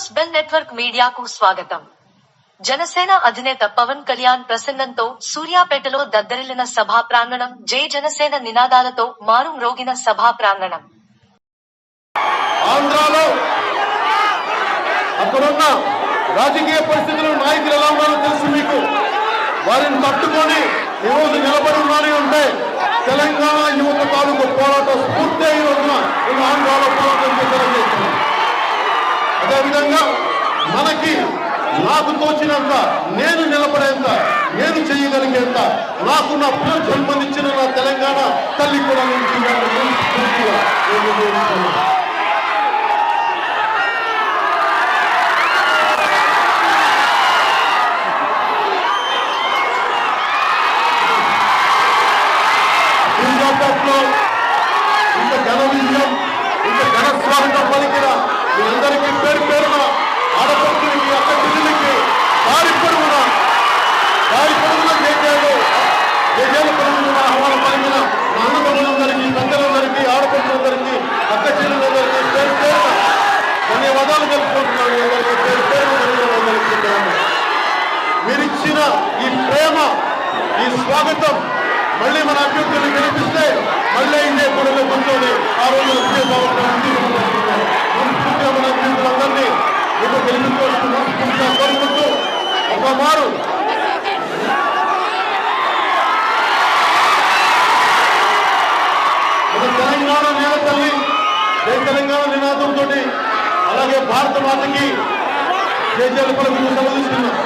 News bell network మీడియాకు స్వాగతం. జనసేన అధినేత పవన్ కళ్యాణ్ ప్రసంగంతో సూర్యాపేటలో దద్దరిల్లిన సభా ప్రాంగణం జై జనసేన నినాదాలతో మారు మ్రోగిన సభా ప్రాంగణం. ఆంధ్రాలో అక్కడున్న రాజకీయ పరిస్థితులు నాయకులు ఎలా ఉన్నారో తెలుసు మీకు. వారిని తట్టుకొని ఈరోజు నిలబడి ఉన్నారని ఉంటే తెలంగాణ యువత తాలూకు పోరాట స్ఫూర్తి అయిన ఆంధ్రాలో మనకి నాకు తోచినంత నేను నిలబడేంత నేను చేయగలిగేంత నాకు నా పిల్లలు జన్మనిచ్చిన నా తెలంగాణ తల్లి కూడా నేను ప్రేమ ఈ స్వాగతం మళ్ళీ మన అభ్యర్థులు గెలిపిస్తే మళ్ళీ ఇండియా కూడా కూర్చొని ఆ రోజు మనస్ఫూర్తిగా మన అభ్యర్థులందరినీ మీకు గెలిపించుకోవచ్చు మనస్ఫూర్తిగా కోరుకుంటూ ఒక మారు తెలంగాణ నేల తల్లి జై తెలంగాణ నినాదంతో అలాగే భారత మాతకి జై జలపలకు సెలవు తీసుకున్నాం